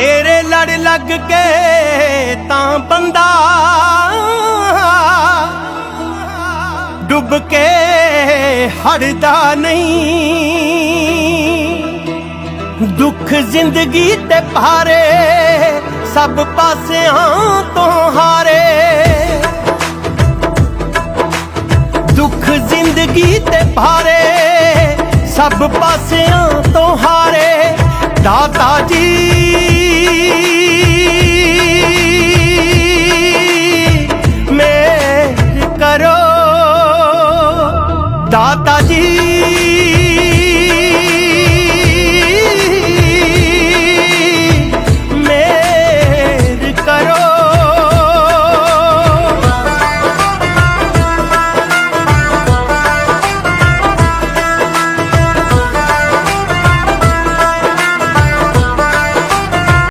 ਤੇਰੇ ਲੜ ਲੱਗ ਕੇ ਤਾਂ ਬੰਦਾ ਡੁੱਬ ਕੇ ਹੜਦਾ ਨਹੀਂ। ਦੁੱਖ ਜ਼ਿੰਦਗੀ ਤੇ ਭਾਰੇ ਸਭ ਪਾਸਿਆਂ ਤੋਂ ਹਾਰੇ। ਦੁੱਖ ਜ਼ਿੰਦਗੀ ਤੇ ਭਾਰੇ ਸਭ ਪਾਸਿਆਂ ਤੋਂ ਹਾਰੇ। ਦਾਤਾ ਜੀ दादाजी